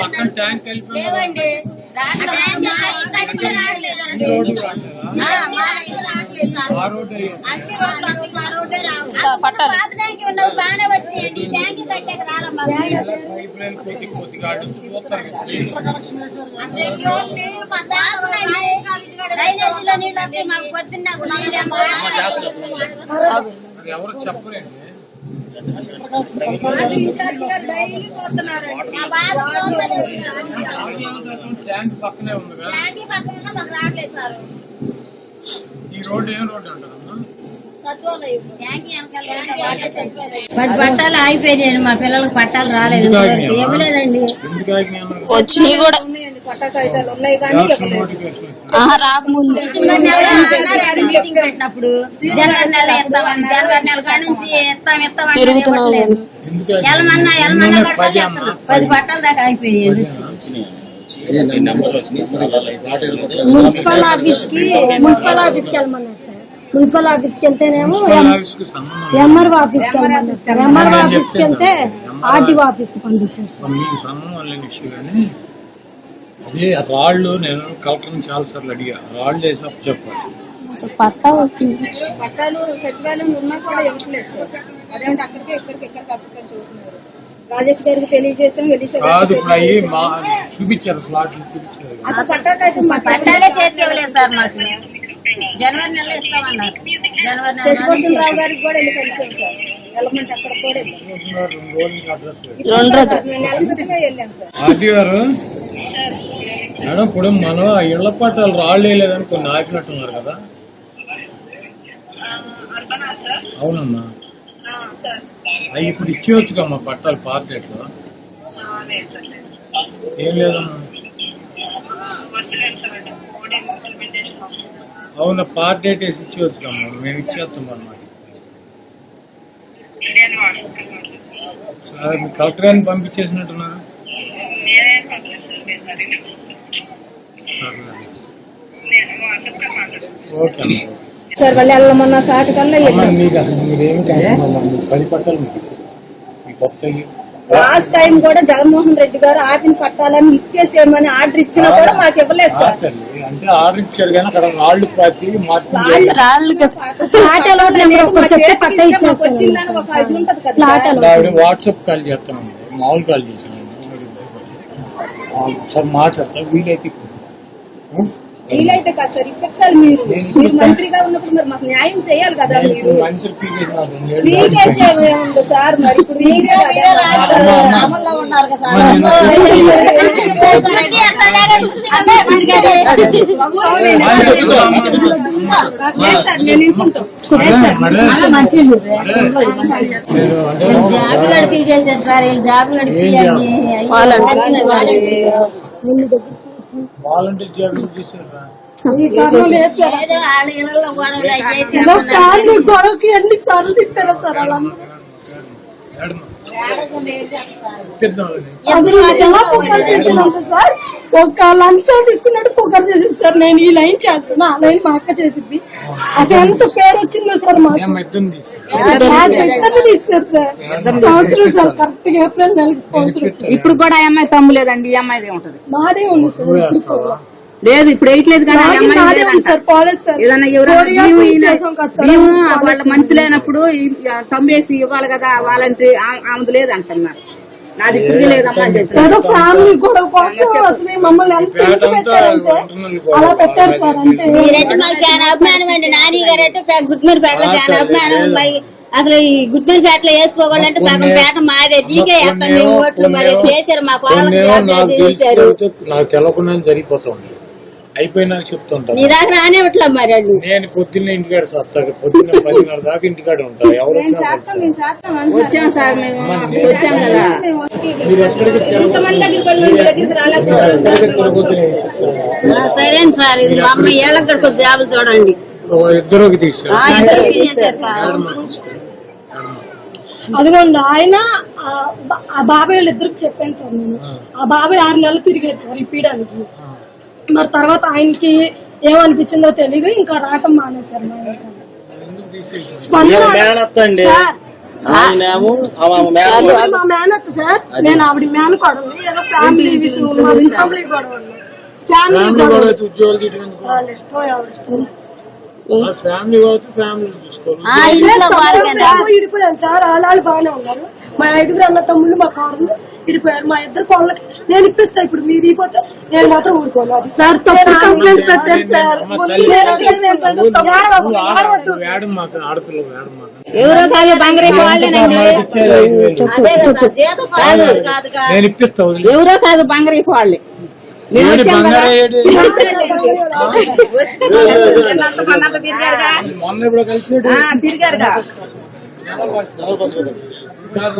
పక్కన ట్యాంక్ లేవండి. బాగానే వచ్చినాయండి ట్యాంక్ కట్టాక రాలమ్మా నీళ్ళు మాకు పొద్దున్న. మరి ఎవరు. ట్యాంక్ పక్కనే సార్. ఈ రోడ్డు ఏం రోడ్డు అంటారమ్మా పది పట్టాలు ఆగిపోయాయి మా పిల్లలకు పట్టాలు రాలేదు. ఇవ్వలేదండి అన్నారు? వచ్చినాయి కూడా రాకముందు. పెట్టినప్పుడు. జనవరి నెల ఇస్తామని జనవరి నెల కాడ నుంచి ఇస్తాం ఇస్తాం అంటే తిరుగుతున్నాం ఇవ్వట్లేదు. ఎందుకు ఆగినాయి? ఎలమన్నా కూడా పది పట్టాల దాకా అయిపోయాయి మున్సిపల్ ఆఫీస్కి మున్సిపల్ ఆఫీస్కి వెళ్ళమన్నారు సార్. మున్సిపల్ ఆఫీస్కి వెళ్తేనేమో. ఎంఆర్ఓ ఆఫీస్ ఎంఆర్ఓ ఆఫీస్కి వెళ్తే ఆర్టీఓ ఆఫీస్కి పంపించారు సార్ మీకు సంబంధం లేని విషయం కానీ అదే రాళ్ళు నేను కలెక్టర్ని చాలా సార్లు అడిగా. రాళ్ళు వేసప్పుడు చెప్పాలి అసలు పట్టా వచ్చింది పట్టాలు సచివాలయం ఉన్నా కూడా ఇవ్వట్లేదు సార్. అదేమిటి అక్కడికి ఇక్కడికి ఇక్కడికి అక్కడికి చూస్తున్నారు. రాజేష్ గారికి తెలియజేసాం వెలిసా కాదు ఇప్పుడు అయ్యి మా చూపించారు ప్లాట్లు చూపించారు. అసలు పట్టాకైతే మా పట్టాలే చేతికి ఇవ్వలేదు సార్ మాకు. జనవరి నెలలో ఇస్తామన్నారు. జనవరి నెల శశిభూషణ్ రావు గారికి కూడా వెళ్ళి కలిసాం సార్. వెళ్ళమంటే అక్కడ కూడా వెళ్ళాం. రెండు రోజుల. నెల వెళ్ళాం సార్. గారు మేడం ఇప్పుడు మనం ఆ ఇళ్ళ పట్టాలు రాళ్ళు వేయలేదని కొన్ని ఆపినట్టున్నారు కదా. అవునమ్మా. అవి ఇప్పుడు ఇచ్చేయచ్చు కమ్మా పట్టాలు పార్కెట్లో ఏం లేదమ్మా. అవునా పార్ట్ డేట్ వేసి ఇచ్చేయచ్చు కమ్మా మేము ఇచ్చేస్తాం అన్నమాట సరే కలెక్టర్ గారిని పంపించేసినట్టున్నారు? ఓకే సార్ వాళ్ళు వెళ్ళమన్న సాటి కల్లా మీకు అసలు మీరేమి పది పట్టాలు లాస్ట్ టైం కూడా జగన్మోహన్ రెడ్డి గారు ఆపిన పట్టాలని ఇచ్చేసేయమని ఆర్డర్ ఇచ్చినా కూడా మాకు ఇవ్వలేదు సార్. అంటే ఆర్డర్ ఇచ్చారు కానీ అక్కడ రాళ్ళు పాతి వచ్చిందని ఒక ఇది ఉంటది కదా. వాట్సాప్ కాల్ చేస్తున్నాను మామూలు కాల్ సార్ మాట్లాడతా వీలైతే కాదు సార్ ఇప్పటిసారి మీరు మీరు మంత్రిగా ఉన్నప్పుడు మరి మాకు న్యాయం చేయాలి కదా మీరు పీకేసీ ఏముంది సార్ మరి ఇప్పుడు మీరే అమల్లో ఉన్నారు కదా సార్ నిల్చుంటాం తీసేసారు సార్ వీళ్ళు జాబ్? వాలంటీర్ జాబ్ చేశారా గొడవకి ఎన్ని సార్లు తిట్టారో సార్ వాళ్ళందరూ. ఎలా పొగరు చేసిందంటే సార్. ఒక లంచం తీసుకున్నట్టు పొగరు చేసింది సార్. నేను ఈ లైన్ చేస్తాను ఆ లైన్ మా అక్క చేసింది. అసలు ఎంత పేరు వచ్చిందో సార్ మాకు. తీస్తారు సార్. సంవత్సరం సార్ కరెక్ట్గా ఏప్రిల్ నెలకి సంవత్సరం సార్. ఇప్పుడు కూడా అమ్మాయి తమ్ము లేదండి ఈ అమ్మాయిదే ఉంటది. మాదే ఉంది సార్ లేదు ఇప్పుడు వేయట్లేదు కానీ ఏదన్నా వాళ్ళ. మనిషి లేనప్పుడు తమ్మేసి ఇవ్వాలి కదా వాలంటీ ఆమెది లేదంటున్నారు. నాది ఇప్పుడు లేదమ్మా అని చెప్పారు. ఏదో ఫ్యామిలీ గొడవ కోసం అసలు మమ్మల్ని పేట అంతా పెట్టారంటే. అలా పెట్టారు సార్ అంటే మీరంటే మాకు చాలా అభిమానం అండి. నాని గారు అంటే గుడ్మీర పేటలో చాలా అభిమానం అసలు ఈ గుడ్మీర పేటలో వేసుకోవాలంటే సగం పేట మాదే. దీకే వేస్తాం మేము ఓట్లు మరి చేశారు మా పొలం చేశారు నాకు తెలవకుండా జరిగిపోతుంది అయిపోయినాక చెప్తుంటాను నీ దాకా రానివ్వట్లే మరి వాళ్ళు. నేను పొద్దున్నే ఇంటికాడ వస్తాను పొద్దున్న పదిన్నర దాకా ఇంటికాడ ఉంటాను ఎవరు మేము వచ్చినా చేస్తాం మేము చేస్తాం వచ్చాం సార్ మేము అప్పుడు వచ్చాం కదా. మేము వస్తే మీరు ఎక్కడికి ఇంతమంది దగ్గరికి వెళ్ళి మీ దగ్గరికి మీరు రాలేకపోతున్నాం ఎక్కడికి తిరగొద్దునే చెప్తాను. ఆ, సరేండి సార్ ఇది మా అమ్మ ఏళ్ళకి కొద్ది జాబులు చూడండి. ఓ ఇద్దరుకి తీసారు. ఆ, ఇద్దరు చేశారు సార్. అదిగోండి ఆయన ఆ బా- ఆ బాబాయ్ వాళ్ళిద్దరికి చెప్పాను సార్ నేను. ఆ. బాబాయ్ ఆరు నెలలు తిరిగారు సార్ ఇప్పించడానికి మరి తర్వాత ఆయనకి ఏమనిపించిందో తెలియదు ఇంకా రావటం మానేశారు మా ఇంట్లో. స్పందన ఆవిడ మా మేనత్త. సార్. నేను ఆవిడ మేనకోడలు ఏదో ఫ్యామిలీ విషయం ఫ్యామిలీ గొడవ ఫ్యామిలీ ఫ్యామిలీ గొడవ ఇష్టం ఎవరి ఇష్టం. ఫ్యామిలీ ఫ్యామిలీ ఇడిపోయాం సార్ వాళ్ళు వాళ్ళు బాగానే ఉన్నారు. మా ఐదుగురు అన్న తమ్ముళ్ళు మా కారులు ఇడిపోయారు. మా ఇద్దరు కోళ్ళకి నేను ఇప్పిస్తా ఇప్పుడు మీరు ఇపోతే నేను మాత్రం ఊరుకోను. అది సార్ తప్పుడు కంప్లైంట్ పెట్టారు ఎవరో కాదు బంగారం వాళ్ళేనండి. ఎవరో కాదు బంగారు వాళ్ళే. మొన్న ఇప్పుడు కలిసి ఆ, తిరిగారుగా. సార్.